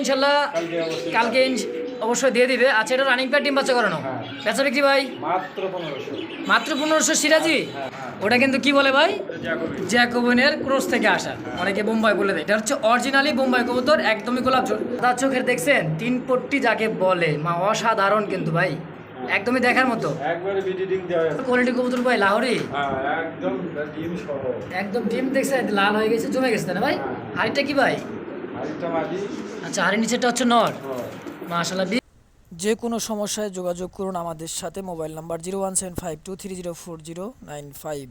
ইনশাল্লাহ কালকে অবশ্যই। দিয়ে দিবে। আচ্ছা এটা রানিং প্যাড ডিম বাচ্চা করানো? হ্যাঁ। বেচা বিক্রি ভাই? মাত্র পনেরোশো। মাত্র পনেরোশো সিরাজি? হ্যাঁ হ্যাঁ ওটা কিন্তু কি বলে ভাই? জ্যাকোবি জ্যাকোবনের ক্রস থেকে আসা। অনেকে বোম্বাই বলে দেয়। এটা হচ্ছে অরিজিনালি বোম্বাই কবুতর একদমই গোলাপ তার চোখের দেখছেন? তিন পট্টি যাকে বলে। মা অসাধারণ কিন্তু ভাই। একদমই দেখার মতো। একবারে দেওয়া আছে কোয়ালিটি কবুতর ভাই লাহোরি? হ্যাঁ একদম ডিম সহ। একদম ডিম দেখছেন লাল হয়ে গেছে জমে গেছে না ভাই। হাড়িটা কি ভাই? আচ্ছা নিচেটা হচ্ছে নর। মাশাল্লাহ যে কোনো সমস্যায় যোগাযোগ করুন আমাদের সাথে mobile number zero one seven five two three zero four zero nine five.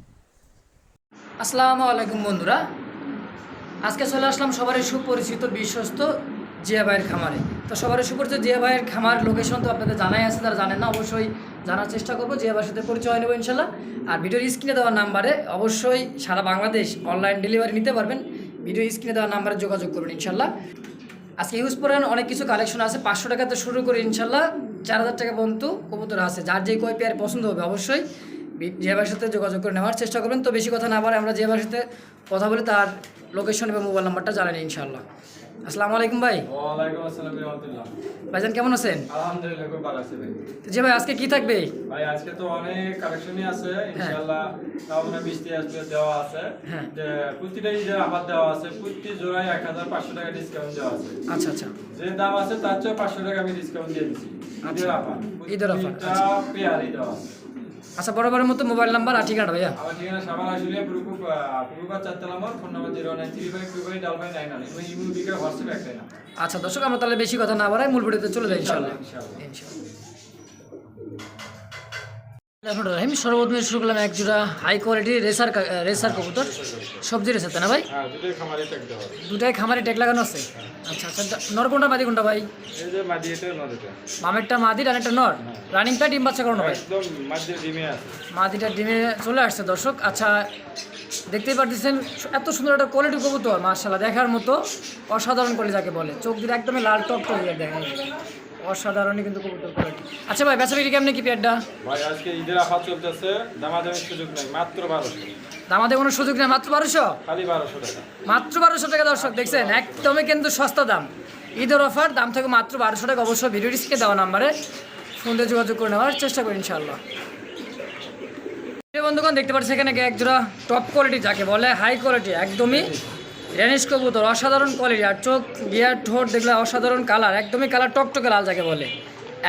আসসালামু আলাইকুম বন্ধুরা। আজকে চলে আসলাম সবারই সুপরিচিত বিশ্বস্ত জিয়া ভাইয়ের খামারে। তো সবারই সুপরিচিত জিয়া ভাইয়ের খামার লোকেশন তো আপনাদের জানাই আছে তারা জানেন না অবশ্যই জানার চেষ্টা করব জিয়া ভাইয়ের সাথে পরিচয় নেব ইনশাল্লাহ আর ভিডিওর স্ক্রিনে দেওয়ার নাম্বারে অবশ্যই সারা বাংলাদেশ অনলাইন ডেলিভারি নিতে পারবেন। ভিডিও স্ক্রিনে দেওয়ার নাম্বারে যোগাযোগ করবেন ইনশাল্লাহ আজকে ইউজ করেন অনেক কিছু কালেকশন আছে, পাঁচশো টাকাতে শুরু করে ইনশাল্লাহ। চার হাজার টাকা পর্যন্ত কবুতর আছে। যার যে কয় পেয়ার পছন্দ হবে, অবশ্যই যে সাথে যোগাযোগ করে নেওয়ার চেষ্টা করবেন। তো বেশি কথা না বলে আমরা যে সাথে কথা বলি, তার লোকেশন এবং মোবাইল নাম্বারটা জানেন ইনশাল্লাহ। আসসালামু আলাইকুম ভাই। ওয়ালাইকুম আসসালাম রহমতুল্লাহ। ভাইজান কেমন আছেন? আলহামদুলিল্লাহ খুব ভালো আছে ভাই। তো জি ভাই আজকে কি থাকবে? ভাই আজকে তো অনেক কালেকশনই আছে ইনশাআল্লাহ তাহলে বৃষ্টি আসবে দেওয়া আছে। হ্যাঁ। যে প্রতিটাই যে আবার দেওয়া আছে প্রতি জোড়ায় এক হাজার পাঁচশো টাকা ডিসকাউন্ট দেওয়া আছে। আচ্ছা আচ্ছা। যে দাম আছে তার চেয়ে পাঁচশো টাকা আমি ডিসকাউন্ট দিয়ে দিচ্ছি ঈদের অফার ঈদের offer, প্রতিটা পেয়ারই দেওয়া আছে। আচ্ছা বরাবরের মতো মোবাইল নাম্বার আর ঠিকানা ভাইয়া? আমার ঠিকানা সাবান আসলে পুরুকু পুরুকা চাতলা নম্বর phone number zero nine three five two five double five nine nine এবং ইমো বিকার হোয়াটসঅ্যাপ একটাই না। আচ্ছা দর্শক আমরা তাহলে বেশি কথা না বাড়াই মূল ভিডিওতে চলে যাই ইনশাআল্লাহ ইনশাআল্লাহ। রহিম সর্বপ্রথমে শুরু করলাম এক জোড়া হাই কোয়ালিটি রেসার রেসার কবুতর। সবজি রেসার তাই না ভাই? হ্যাঁ দুটোই খামারে টেক লাগানো আছে? আচ্ছা আচ্ছা দা- নর কোনটা মাদি কোনটা ভাই? মামেরটা মাদি আর একটা নর রানিং প্যাড ডিম বাচ্চা করানো ভাই মাদিটা ডিমে চলে আসছে দর্শক। আচ্ছা দেখতেই পারতেছেন এত সুন্দর একটা কোয়ালিটি কবুতর মার্শাল্লাহ দেখার মতো। অসাধারণ কোয়ালিটি যাকে বলে। চোখ দিয়ে একদমই লাল টক টক হয়ে দেখেন অসাধারণই কিন্তু কবুতর কোয়ালিটি আচ্ছা ভাই বেচা বিক্রি কেমনি কি পেয়ারটা? ভাই আজকে ঈদের অফার চলতেছে দামাদামির সুযোগ নাই মাত্র বারোশো। আমাদের কোনো সুযোগ নেই মাত্র বারোশো? খালি বারোশো টাকা। মাত্র বারোশো টাকা দর্শক দেখছেন? একদমই কিন্তু সস্তা দাম। ঈদের অফার দাম থেকে মাত্র বারোশো টাকা। অবশ্যই ভিডিও ডিসকে দেওয়া নাম্বারে ফোন দিয়ে যোগাযোগ করে নেওয়ার চেষ্টা করি ইনশাল্লাহ প্রিয় বন্ধুগণ দেখতে পাচ্ছি এখানে এক জোড়া টপ কোয়ালিটি যাকে বলে হাই কোয়ালিটি একদমই রেনিশ কবুতর অসাধারণ কোয়ালিটি আর চোখ গিয়ার ঠোঁট দেখলে অসাধারণ কালার একদমই কালার টকটকে লাল যাকে বলে।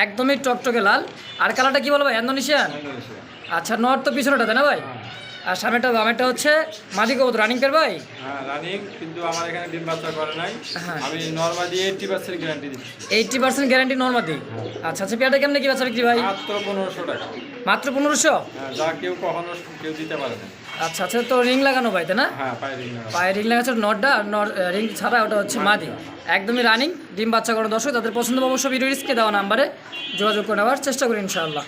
একদমই টকটকে লাল। আর কালারটা কি ভাই ইন্দোনেশিয়ান আচ্ছা নর্থ তো পিছনেটা তাই না ভাই? আর সামনেটা বামেরটা হচ্ছে মাদি কবুতর রানিং পের ভাই? হ্যাঁ রানিং কিন্তু আমার এখানে ডিম বাচ্চা করে নাই। হ্যাঁ। আমি নর্মালি এইটটি পার্সেন্ট গ্যারান্টি দিচ্ছি। গ্যারান্টি নর্মাদি আচ্ছা আচ্ছা পেয়ারটা কেমনে কি বেচা বিক্রি ভাই? মাত্র পনেরোশো টাকা। মাত্র পনেরোশো? হ্যাঁ, যা কেউ কখনো কেউ দিতে পারে না। আচ্ছা আচ্ছা তো রিং লাগানো ভাই তাই না? হ্যাঁ পায়ে লাগানো। রিং লাগাচ্ছে নটটা রিং ছাড়া ওটা হচ্ছে মাদি। একদমই রানিং ডিম বাচ্চা করো দর্শক তাদের পছন্দ অবশ্য ভিডিও রিস্কে দেওয়া নাম্বারে যোগাযোগ করে নেওয়ার চেষ্টা করি ইনশাআল্লাহ।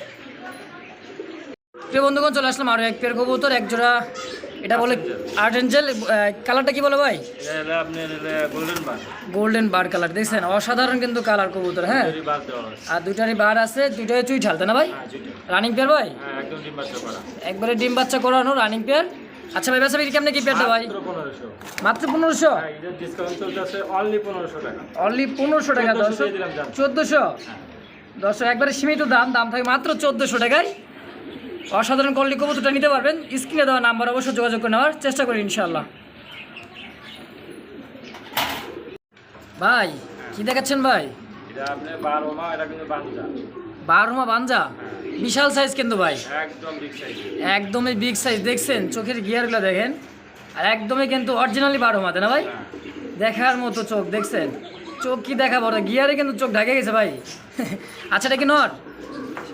প্রিয় বন্ধুগণ চলে আসলাম আরও এক পেয়ার কবুতর এক জোড়া এটা বলে আর্ট এঞ্জেল কালারটা কি বলে ভাই? গোল্ডেন বার কালার দেখছেন? অসাধারণ কিন্তু কালার কবুতর হ্যাঁ? আর দুইটারই বার আছে দুইটাই চুই ঝাল তাই না ভাই? রানিং পেয়ার ভাই? হ্যাঁ একবারে ডিম বাচ্চা করানো রানিং পেয়ার আচ্ছা ভাই বেসা কেমনে কি পেয়ারটা ভাই? মাত্র পনেরোশো। পনেরোশো? হ্যাঁ অনলি পনেরোশো টাকা। অনলি পনেরোশো টাকা 1400 দর্শক দিয়ে দিলাম জান। চোদ্দোশো? দর্শক একবারে সীমিত দাম দাম থাকে মাত্র চোদ্দোশো টাকায়। অসাধারণ কোয়ালিটি কবুতরটা নিতে পারবেন। স্ক্রিনে দেওয়া নাম্বার অবশ্যই যোগাযোগ করে নেওয়ার চেষ্টা করি ইনশাল্লাহ ভাই কি দেখাচ্ছেন ভাই? বারোমা বাঞ্জা। বিশাল সাইজ কিন্তু ভাই। একদমই বিগ সাইজ দেখছেন চোখের গিয়ারগুলো দেখেন। আর একদমই কিন্তু অরিজিনালি বারো মাতে না ভাই? দেখার মতো চোখ দেখছেন? চোখ কি দেখা বড় গিয়ারে কিন্তু চোখ ঢাকে গেছে ভাই। আচ্ছা এটা কি নর?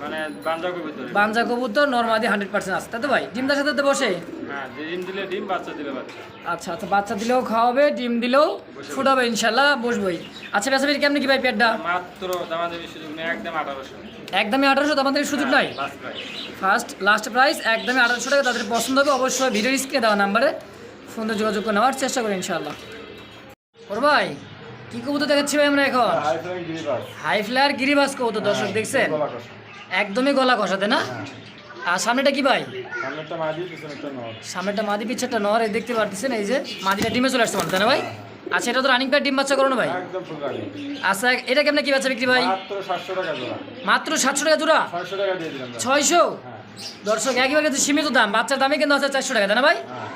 মানে বাঞ্জা কবিতর। বাঞ্জা কবুতর নর্মাদি হান্ড্রেড পার্সেন্ট আছে। তাই তো ভাই ডিমটার সাথে তো বসে? হ্যাঁ ডিম দিলে ডিম বাচ্চা দিলে বাচ্চা। আচ্ছা আচ্ছা বাচ্চা দিলেও খাওয়াবে ডিম দিলেও ফুটাবে ইনশাল্লাহ বসবই। আচ্ছা বেসা বেরি কেমনি কি ভাই পেটটা? মাত্র দামাদামি সুযোগ নেই একদম আঠারোশো। একদমই আঠারোশো আমাদের সুযোগ নাই? ফার্স্ট লাস্ট প্রাইস একদমই আঠারোশো টাকা। তাদের পছন্দ হবে অবশ্যই ভিডিও স্ক্রিনে দেওয়া নাম্বারে ফোনে যোগাযোগ করে নেওয়ার চেষ্টা করি ইনশাল্লাহ ওর ভাই কি কবুতর দেখাচ্ছি ভাই আমরা এখন? হাই ফ্লাইং গিরিবাস হাই ফ্লায়ার গিরিবাস কবুতর দর্শক দেখছেন? একদমই গলা কষাতে না? আর সামনেটা কি ভাই? সামনেটা মাদি পিছেরটা নর। এই দেখতে পারতেছেন এই যে মাদিটা ডিমে চলে আসছে তাই না ভাই? আচ্ছা এটা তো রানিং প্যাড ডিম বাচ্চা করো না ভাই আচ্ছা এটা কেমনে কি বাচ্চা বিক্রি ভাই? মাত্র সাতশো টাকা জোড়া। ছয়শো। হ্যাঁ। দর্শক একইবার কিন্তু সীমিত দাম। বাচ্চার দামে কিন্তু আছে চারশো টাকা তাই না ভাই? হ্যাঁ।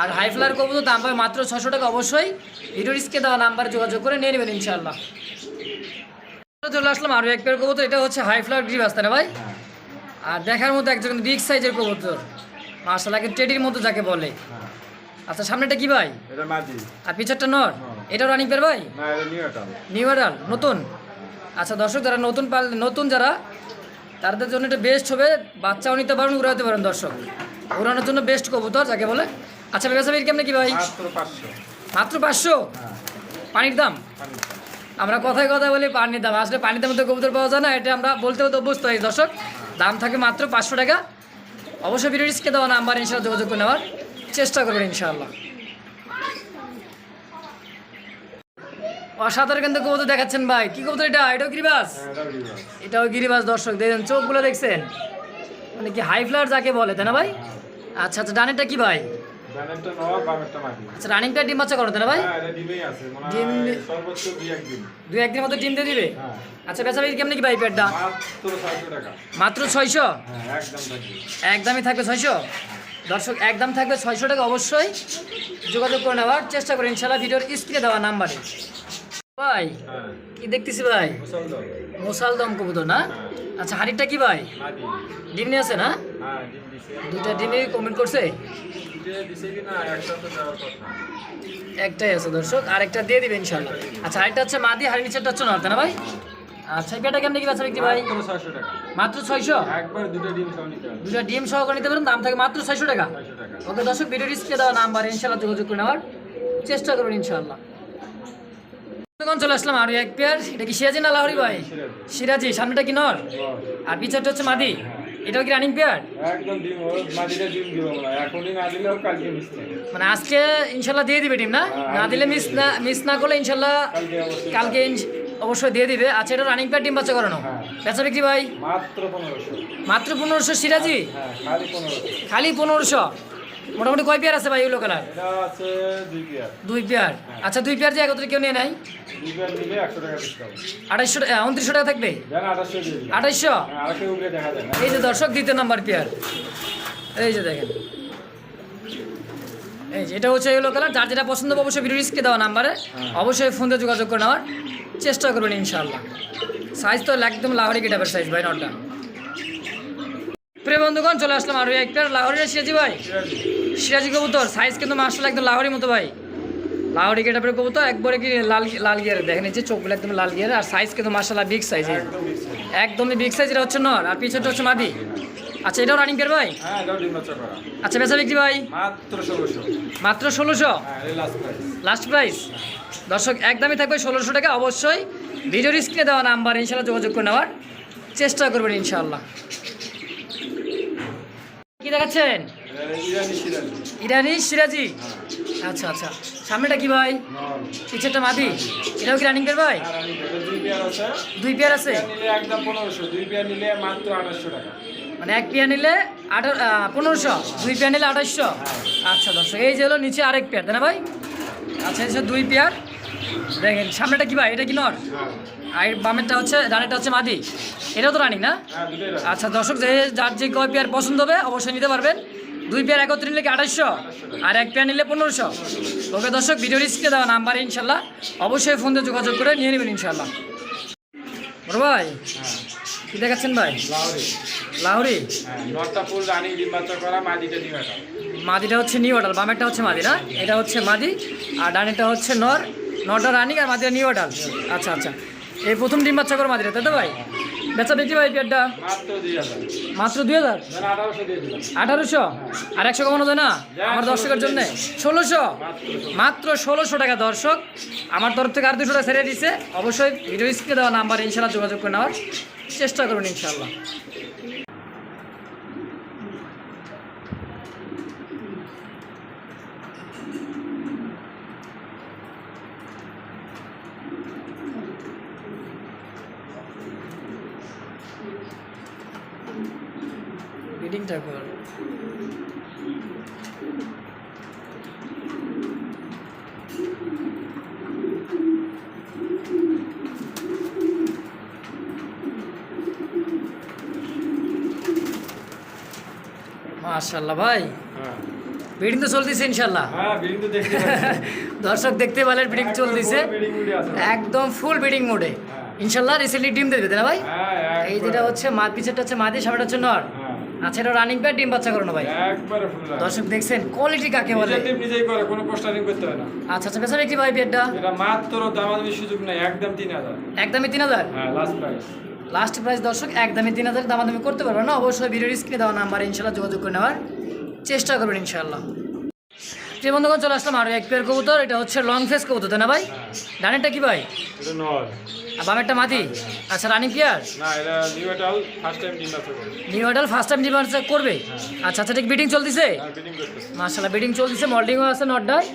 আর হাই ফ্লার কবুতর দাম পাবে মাত্র ছশো টাকা অবশ্যই। ভিডিও রিস্কে দেওয়া নাম্বারে যোগাযোগ করে নিয়ে নেবেন ইনশাল্লাহ চলে আসলাম আরও এক পেয়ার কবুতর এটা হচ্ছে হাই গ্রিবাস তাই না ভাই? হ্যাঁ। আর দেখার মতো একজন বিগ সাইজের কবুতর। মার্শাল টেডির মতো যাকে বলে। হ্যাঁ। আচ্ছা সামনেটা কি ভাই? আর পিছারটা নর। এটাও রানিং পেয়ার ভাই? নিউ এটা অ্যাডাল নতুন? আচ্ছা দর্শক যারা নতুন পাল নতুন যারা তাদের জন্য এটা বেস্ট হবে। বাচ্চাও নিতে পারেন উড়াতে পারেন দর্শক। উড়ানোর জন্য বেস্ট কবুতর যাকে বলে। আচ্ছা ব্যবসা কেমনে কি ভাই? মাত্র পাঁচশো। মাত্র পাঁচশো? হ্যাঁ। পানির দাম? পানির দাম। আমরা কথায় কথায় বলি পানির দাম। আসলে পানির দামে তো কবুতর পাওয়া যায় না এটা আমরা বলতে বলতে অভ্যস্ত হই। দর্শক দাম থাকে মাত্র পাঁচশো টাকা। অবশ্যই ভিডিও রিস্কে দেওয়া নাম্বার ইনশাল্লাহ যোগাযোগ করে নেওয়ার চেষ্টা করবেন ইনশাআল্লাহ। অসাধারণ কিন্তু কবুতর দেখাচ্ছেন ভাই। কি কবুতর এটা? এটাও গিরিবাস হ্যাঁ এটাও গিরিবাস দর্শক দেখেন চোখগুলো দেখছেন। মানে কি হাই ফ্লার যাকে বলে তাই না ভাই? আচ্ছা আচ্ছা ডানেরটা কি ভাই? আচ্ছা রানিংটা ডিম বাচ্চা করো না ভাই? হ্যাঁ ডিম- দুই একদিনের মতো ডিম দিয়ে দিবে? হ্যাঁ। আচ্ছা বেচা কেমনি কি ভাই মাত্র ছয়শো হ্যাঁ একদমই থাকবে ছয়শো? দর্শক একদম থাকবে ছয়শো টাকা অবশ্যই। যোগাযোগ করে নেওয়ার চেষ্টা করুন ইনশাল্লাহ ভিডিওর স্ক্রিনে দেওয়া নাম্বারে। ভাই কি দেখতেছি ভাই? মুসল দাও দম কবুতর না? আচ্ছা হাড়িটা কি ভাই? ডিম নিয়ে আছে না? দুইটা ডিমে কমেন্ট করছে? দুটো একটাই আছে দর্শক আর একটা দিয়ে দিবে ইনশাল্লাহ আচ্ছা আরেকটা হচ্ছে মাদি হাড়ি নিচেরটা হচ্ছে না ভাই? আচ্ছা কেমন কি ভাই? মাত্র ছয়শো একবার দুটো ডিম সহ নিতে হবে। ডিম সহকারে নিতে পারেন দাম থাকে মাত্র ছয়শো টাকা। ওকে দর্শক ভিডিও দেওয়া নাম্বার ইনশাল্লাহ যোগাযোগ করে নেওয়ার চেষ্টা করবেন ইনশাল্লাহ তখন চলে আসলাম? আরও এক পেয়ার এটা কি সিরাজি না লাহরি ভাই। সিরাজি। সামনেটা কি নর? আর পিছারটা হচ্ছে মাদি। এটাও কি রানিং পেয়ার একদম ডিম ও মাদিটা ডিম দিব না এখনই না দিলেও কালকে মিশতে মানে আজকে ইনশাল্লাহ দিয়ে দিবে টিম না? না দিলে মিস না মিস না করলে ইনশাল্লাহ কালকে অবশ্যই। দিয়ে দিবে। আচ্ছা এটা রানিং প্যাড টিম বাচ্চা করানো। হ্যাঁ। বেচা বিক্রি ভাই? মাত্র পনেরোশো। মাত্র পনেরোশো সিরাজি? হ্যাঁ খালি পনেরোশো। মোটামুটি কয় পেয়ার আছে ভাই ওগুলো কালার দুই পেয়ার। আচ্ছা দুই পেয়ার যে একত্রে কেউ নিয়ে একশো টাকা উনত্রিশশো টাকা থাকবে? আড়াইশো হ্যাঁ এই যে দর্শক দ্বিতীয় নাম্বার পেয়ার। এই যে দেখেন। এই যে এটা হচ্ছে এগুলো কালার যার যেটা পছন্দ অবশ্যই ভিডিও রিস্কে দেওয়া নাম্বারে। অবশ্যই ফোন দিয়ে যোগাযোগ করে নেওয়ার চেষ্টা করবেন ইনশাল্লাহ সাইজ তো একদম লাহোরি গেটাপের সাইজ ভাই নটটা প্রিয় বন্ধুগণ চলে আসলাম আরও একটা লাহোরের সিরাজি ভাই। সিরাজি। কবুতর সাইজ কিন্তু মার্শাল একদম লাহোরি মতো ভাই। লাহোরি গেটাপের কবুতর একবারে কি লাল লাল গিয়ারে দেখেন এই যে চোখগুলো একদম লাল গিয়ারে আর সাইজ কিন্তু মার্শাল্লাহ বিগ সাইজ। একদমই বিগ সাইজ এটা হচ্ছে নর আর পিছনটা হচ্ছে মাদি। আচ্ছা এটাও রানিং পেয়ার ভাই? হ্যাঁ আচ্ছা বেচা বিক্রি ভাই? মাত্র ষোলোশো। হ্যাঁ লাস্ট প্রাইস দর্শক একদমই থাকবে ষোলোশো টাকা। অবশ্যই ভিডিওর স্ক্রিনে দেওয়া নাম্বার ইনশাল্লাহ যোগাযোগ করে নেওয়ার চেষ্টা করবেন ইনশাল্লাহ কি দেখাচ্ছেন? ইরানি সিরাজি। হ্যাঁ আচ্ছা আচ্ছা। সামনেটা কি ভাই? পিছেরটা মাদি? এটাও কি রানিং পেয়ার ভাই? এটা দুই পেয়ার আছে। মানে এক পেয়ার নিলে আঠারো পনেরোশো। দুই পেয়ার নিলে আঠাশশো আচ্ছা দর্শক এই যে হলো নিচে আরেক পেয়ার তাই না ভাই? আচ্ছা এই দুই পেয়ার দেখেন সামনেটা কি ভাই? এটা কি নর? হ্যাঁ। আর বামেরটা হচ্ছে ডানেরটা হচ্ছে মাদি। এটাও তো রানিং না? হ্যাঁ। আচ্ছা দর্শক যে যার যে কয় পেয়ার পছন্দ হবে অবশ্যই নিতে পারবেন। দুই পেয়ার একত্রে নিলে কি আঠাশশো আর এক পেয়ার নিলে পনেরোশো? ওকে দর্শক ভিডিও রিস্কে দেওয়া নাম্বার ইনশাল্লাহ। অবশ্যই ফোন দিয়ে যোগাযোগ করে নিয়ে নেবেন ইনশাল্লাহ। বড় ভাই হ্যাঁ। কি দেখাচ্ছেন ভাই? লাহোরি। হ্যাঁ মাদিটা হচ্ছে নিউ অডাল বামেরটা হচ্ছে মাদি না? এটা হচ্ছে মাদি আর ডানেরটা হচ্ছে নর। নটা রানিং আর মাদিটা নিউ অডাল আচ্ছা আচ্ছা। এই প্রথম ডিম বাচ্চা করে মাদিটা তাই তো ভাই? বেচা বিক্রি ভাই পেয়ারটা মাত্র দুই হাজার? আঠারোশো? আর একশো কমানো যায় না? আমার দর্শকের জন্য। ষোলোশো? মাত্র ষোলোশো টাকা দর্শক। আমার তরফ থেকে আর দুশো টাকা ছেড়ে দিছে। অবশ্যই ভিডিও স্ক্রিনে দেওয়া নাম্বার ইনশাল্লাহ যোগাযোগ করে নেওয়ার চেষ্টা করুন ইনশাল্লাহ interval. মাশাল্লাহ ভাই। বিডিং তো চলতেছে ইনশাল্লাহ দর্শক দেখতে পেলেন বিডিং চলতেছে। একদম ফুল বিডিং মোডে ইনশাল্লাহ রিসেন্টলি ডিম দেবে না ভাই? এই যেটা হচ্ছে মা পিছেরটা হচ্ছে মাদি সামনেটা হচ্ছে নর। আচ্ছা এটা রানিং প্যাড ডিম বাচ্চা করানো ভাই। একবারে ফুল দর্শক দেখছেন কোয়ালিটি কাকে বলে? নিজে নিজেই করে কোনো পোস্টারিং করতে হয় না। আচ্ছা আচ্ছা বেচা কি ভাই পেটটা এটা মাত্র দামাদামি সুযোগ নাই একদম তিন হাজার। একদমই তিন হাজার? হ্যাঁ লাস্ট প্রাইস লাস্ট প্রাইস দর্শক একদমই তিন হাজার দামাদামি করতে পারবেন না। অবশ্যই ভিডিওর স্ক্রিনে দেওয়া নাম্বার ইনশাল্লাহ যোগাযোগ করে নেওয়ার চেষ্টা করবেন ইনশাল্লাহ। যে বন্ধুগণ চলে আসলাম আরও এক পেয়ার কবুতর এটা হচ্ছে লং ফেস কবুতর তাই না ভাই? ডানেরটা কি ভাই? এটা নয় আর বামেরটা মাটি আচ্ছা রানিং পেয়ার না এটা নিউটাল ফার্স্ট টাইম ডিম বাচ্চা করে new model first time demand করবে? আচ্ছা আচ্ছা ঠিক বিডিং চলতেছে? হ্যাঁ বিডিং মার্শাল্লাহ বিডিং চলতেছে মল্ডিংও আছে নটডায়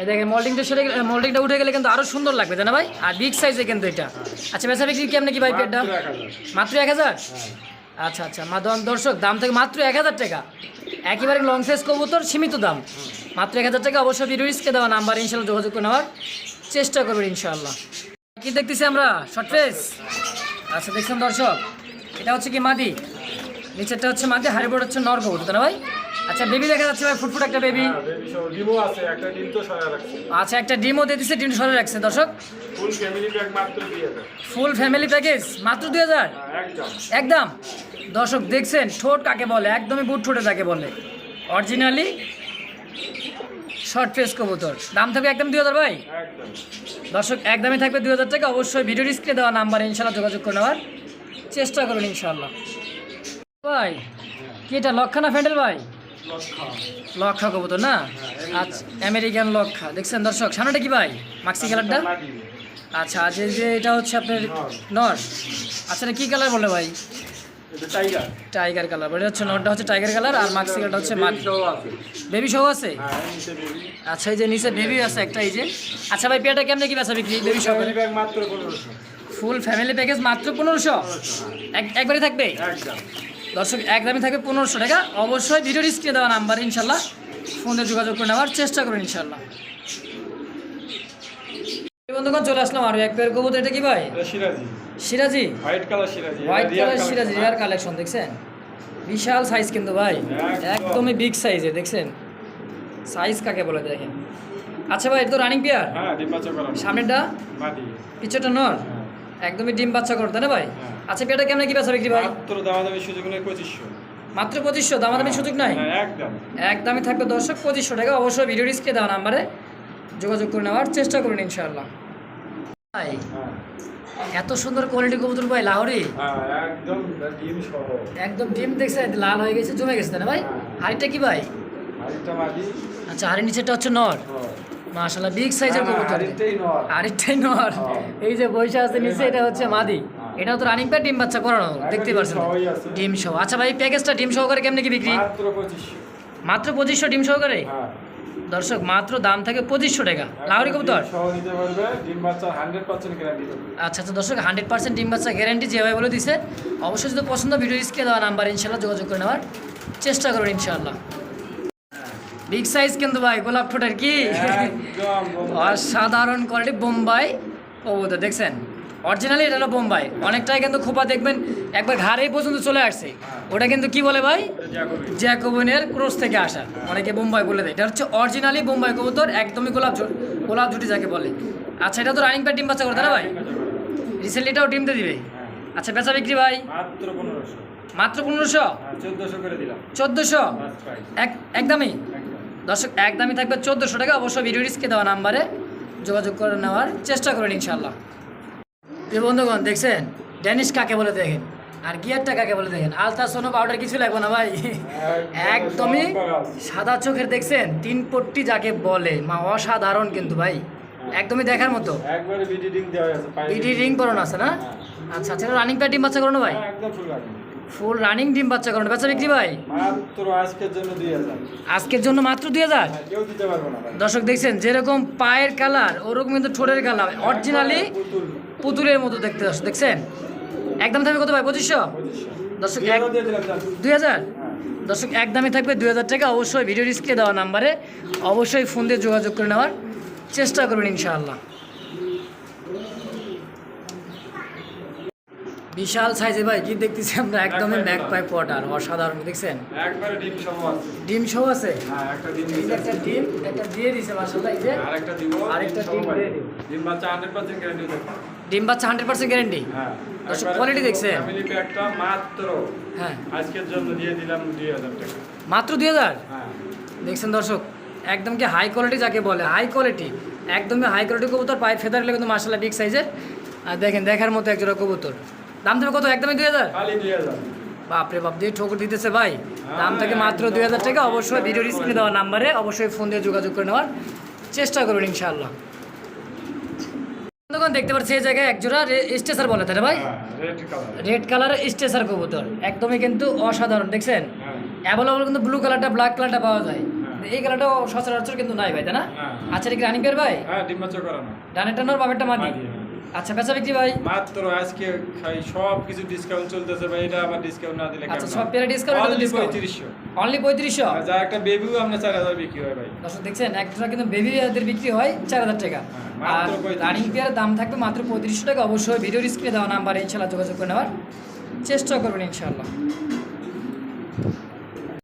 এই দেখেন মল্ডিংটা সেরে মল্ডিংটা উঠে গেলে কিন্তু আরও সুন্দর লাগবে তাই না ভাই? আর বিগ সাইজে কিন্তু এটা। আচ্ছা বেচা বিক্রি কেমন কি ভাই পেটটা মাত্র এক হাজার। মাত্র এক হাজার? হ্যাঁ। আচ্ছা আচ্ছা মা দন- দর্শক দাম থেকে মাত্র এক হাজার টাকা। একেবারে লং সাইজ কবুতর সীমিত দাম। মাত্র এক হাজার টাকা অবশ্যই ভিডিওসকে দেওয়া নাম্বার ইনশাল্লাহ যোগাযোগ করে নেওয়ার চেষ্টা করবেন ইনশাল্লাহ কি দেখতেছি আমরা? শর্ট ফেস আচ্ছা দেখছেন দর্শক এটা হচ্ছে কি মাদি? নিচেরটা হচ্ছে মাদি হারিবোর্ড হচ্ছে নর কবুতর না ভাই? আচ্ছা বেবি দেখা যাচ্ছে ভাই ফুটফুট একটা বেবি হ্যাঁ বেবি সহ ডিমও আছে একটা ডিম তো সরা রাখছে। আচ্ছা একটা ডিমও দিয়ে দিচ্ছে ডিম সরে রাখছে দর্শক। ফুল ফ্যামিলি প্যাক মাত্র দিয়ে হাজার। ফুল ফ্যামিলি প্যাকেজ মাত্র দুই হাজার? হ্যাঁ একদম। একদম? দর্শক দেখছেন ঠোঁট কাকে বলে? একদমই বুট ঠোঁটে তাকে বলে। অরিজিনালি শর্ট ফেস কবুতর। দাম থাকবে একদম দুই হাজার ভাই? দর্শক একদমই থাকবে দুই হাজার টাকা। অবশ্যই ভিডিও স্ক্রিনে দেওয়া নাম্বারে ইনশাল্লাহ যোগাযোগ করে নেওয়ার চেষ্টা করুন ইনশাল্লাহ ভাই কি এটা লক্ষা না ফ্যান্ডেল ভাই? লক্ষা। কবুতর না? আচ্ছা আমেরিকান লক্ষা। দেখছেন দর্শক সামনেটা কি ভাই? মাক্সি কালারটা আচ্ছা আজ এই যে এটা হচ্ছে আপনার নর। আচ্ছা এটা কি কালার বলে ভাই? টাইগার টাইগার কালার এটা হচ্ছে নটটা হচ্ছে টাইগার কালার আর মাক্সি কালারটা হচ্ছে মাটি। বেবি সহ আছে? হ্যাঁ আচ্ছা এই যে নিচে বেবি আছে একটা এই যে। আচ্ছা ভাই পেয়াটা কেমনে কি বেচা বিক্রি বেবি পনেরোশো। ফুল ফ্যামিলি প্যাকেজ মাত্র পনেরোশো? একবারে থাকবে? দর্শক একদমই থাকবে পনেরোশো টাকা। অবশ্যই ভিডিও স্ক্রিনে দেওয়া নাম্বার ইনশাল্লাহ। ফোনে যোগাযোগ করে নেওয়ার চেষ্টা করুন ইনশাল্লাহ। বন্ধুগণ চলে আসলাম আরও এক পেয়ার কবুতর এটা কি ভাই? সিরাজি। সিরাজি? হোয়াইট কালার সিরাজি হোয়াইট কালার সিরাজি রেয়ার কালেকশন দেখছেন? বিশাল সাইজ কিন্তু ভাই। একদমই বিগ সাইজে দেখছেন? সাইজ কাকে বলে দেখেন? আচ্ছা ভাই এটা তো রানিং পেয়ার হ্যাঁ ডিম সামনেটা মাটি। নর? হ্যাঁ। একদমই ডিম বাচ্চা করতে না ভাই? হ্যাঁ। আচ্ছা পেয়ারটা কেমন কি বেচা বিক্রি ভাই? মাত্র দামাদামি সুযোগ নেই পঁচিশশো। মাত্র পঁচিশশো দামাদামি সুযোগ নাই? হ্যাঁ একদম। একদমই থাকবে দর্শক পঁচিশশো টাকা। অবশ্যই ভিডিও রিস্কে দেওয়া নাম্বারে যোগাযোগ করে নেওয়ার চেষ্টা করুন ইনশাআল্লাহ। ভাই হ্যাঁ। এত সুন্দর কোয়ালিটি কবুতর ভাই লাহোরি? হ্যাঁ একদম ডিম সহ। একদম ডিম দেখছে লাল হয়ে গেছে জমে গেছে তাই না ভাই? হ্যাঁ। হাড়িটা কি ভাই? আচ্ছা হাড়ির নিচেটা হচ্ছে নর। মাশাল্লাহ বিগ সাইজের কবুতর। আরেকটাই নর। এই যে বৈশা আছে নিচে এটা হচ্ছে মাদি। এটাও তো রানিং প্যাড ডিম বাচ্চা করানো দেখতে আছে। ডিম সহ। আচ্ছা ভাই প্যাকেজটা ডিম সহকারে কেমনে কি বিক্রি? মাত্র পঁচিশশো ডিম সহকারে? হ্যাঁ। দর্শক মাত্র দাম থাকে পঁচিশশো টাকা। লাহোরি কবুতর? আচ্ছা আচ্ছা দর্শক হান্ড্রেড পার্সেন্ট ডিম বাচ্চা গ্যারান্টি যেভাবে বলে দিছে। অবশ্যই যদি পছন্দ ভিডিও স্ক্রিনে দেওয়া নাম্বার ইনশাল্লাহ যোগাযোগ করে নেওয়ার চেষ্টা করুন ইনশাল্লাহ বিগ সাইজ কিন্তু ভাই গোলাপ ঠোঁটের কি? অসাধারণ কোয়ালিটি বোম্বাই কবুতর দেখছেন? অরিজিনালি এটা হলো বোম্বাই অনেকটাই কিন্তু খোপা দেখবেন একবার ঘাড়েই পর্যন্ত চলে আসছে। ওটা কিন্তু কি বলে ভাই? জ্যাকোবি জ্যাকোবনের ক্রোস থেকে আসা। অনেকে বোম্বাই বলে দেয়। এটা হচ্ছে অরিজিনালি বোম্বাই কবুতর একদমই গোলাপ গোলাপ ঝুটি যাকে বলে। আচ্ছা এটা তো রানিং প্যাড ডিম বাচ্চা করতে না ভাই? রিসেন্টলি এটাও ডিম দিয়ে দিবে? আচ্ছা বেচা বিক্রি ভাই? মাত্র পনেরোশো। মাত্র পনেরোশো? হ্যাঁ চোদ্দোশো করে দিলাম। চোদ্দোশো? এক একদমই? একদম দর্শক একদমই থাকবে চোদ্দোশো টাকা। অবশ্যই ভিডিও রিস্কে দেওয়া নাম্বারে যোগাযোগ করে নেওয়ার চেষ্টা করেন ইনশাল্লাহ প্রিয় বন্ধুগণ দেখছেন? ড্যানিশ কাকে বলে দেখেন? আর গিয়ারটা কাকে বলে দেখেন? আলতা সোনো পাউডার কিছু লাগবো না ভাই? একদমই সাদা চোখের দেখছেন? তিন পট্টি যাকে বলে। মা অসাধারণ কিন্তু ভাই। একদমই দেখার মতো। একবারে বিডি রিং পরানো আছে না? আচ্ছা আচ্ছা রানিং প্যাড ডিম বাচ্চা না ভাই? হ্যাঁ, একদম ফুল রানিং ডিম বাচ্চা করানো। বেচা বিক্রি ভাই? মাত্র আজকের জন্য দুই হাজার। আজকের জন্য মাত্র দুই হাজার? হ্যাঁ, কেউ দিতে পারব না দর্শক দেখছেন যেরকম পায়ের কালার ওরকম কিন্তু ঠোঁটের কালার অরিজিনালি পুতুলের মতো দেখতে দর্শক দেখছেন? একদম থাকবে কত ভাই পঁচিশশো? পঁচিশশো। দর্শক দুই এক হাজার দিয়ে দিলাম যান। দুই হাজার? হ্যাঁ। দর্শক একদমই থাকবে দুই হাজার টাকা। অবশ্যই ভিডিও রিস্কে দেওয়া নাম্বারে অবশ্যই ফোন দিয়ে যোগাযোগ করে নেওয়ার চেষ্টা করুন ইনশাআল্লাহ। বিশাল সাইজে ভাই কি দেখতেছি আমরা? একদমই ব্যাক। পাই পটার অসাধারণ দেখছেন? একবারে ডিম সহ আছে। ডিম সহ আছে? হ্যাঁ একটা ডিম এই যে একটা ডিম একটা দিয়ে দিছে মাসাল্লাহ এই যে। আর একটা দিব আরেকটা ডিম দিয়ে দিও। ডিম বাচ্চা 100% গ্যারান্টি দেবো। ডিম বাচ্চা হান্ড্রেড পার্সেন্ট গ্যারান্টি হ্যাঁ। দর্শক, quality দেখছেন? ফ্যামিলি প্যাকটা মাত্র হ্যাঁ। আজকের জন্য দিয়ে দিলাম 2000 টাকা। মাত্র দুই হাজার? হ্যাঁ। দেখছেন দর্শক একদম কি হাই কোয়ালিটি যাকে বলে হাই কোয়ালিটি একদমই হাই কোয়ালিটি কবুতর পায়ের ফেদার কিন্তু মাসাল্লাহ বিগ সাইজের আর দেখেন দেখার মতো একজোড়া কবুতর। দাম দেবে কত? একদমই দুই হাজার? বাপরে বাপ দিয়ে ঠোকর দিতেছে ভাই। দাম থেকে মাত্র দুই হাজার টাকা। অবশ্যই ভিডিও স্ক্রিনে দেওয়া নাম্বারে অবশ্যই ফোন দিয়ে যোগাযোগ করে নেওয়ার চেষ্টা করুন ইনশাআল্লাহ। তখন দেখতে পাচ্ছি এই জায়গায় একজোড়া স্টেসার বলে তাই ভাই? হ্যাঁ রেড কালার রেড কালারের স্টেসার কবুতর। একদমই কিন্তু অসাধারণ দেখছেন? হ্যাঁ। অ্যাভেলেবল কিন্তু ব্লু কালারটা ব্ল্যাক কালারটা পাওয়া যায়। হ্যাঁ। এই কালারটাও সচরাচর কিন্তু নাই ভাই তাই না? হ্যাঁ। আচ্ছা কি রানিং পেয়ার ভাই? হ্যাঁ ডিম বাচ্চা করানো। ডানেরটা নর বাবেরটা মাদি হ্যাঁ। আচ্ছা বেচা বিক্রি ভাই? মাত্র আজকে খাই সব কিছু ডিসকাউন্ট চলতেছে ভাই এটা আবার ডিসকাউন্ট না দিলে আচ্ছা সব? পেয়ারে ডিসকাউন্ট ডিসকাউন্ট 3500 অনলি পঁয়ত্রিশশো। আর যা একটা বেবিও আমরা 4000 বিক্রি হয় ভাই। দর্শক দেখছেন একটা কিন্তু বেবি পেয়ারদের বিক্রি হয় চার হাজার টাকা। হ্যাঁ, আর মাত্র 35 রানিং পেয়ারের দাম থাকবে মাত্র পঁয়ত্রিশশো টাকা। অবশ্যই ভিডিওর স্ক্রিনে দেওয়া নাম্বারে ইনশাল্লাহ যোগাযোগ করে নেওয়ার চেষ্টা করবেন ইনশাল্লাহ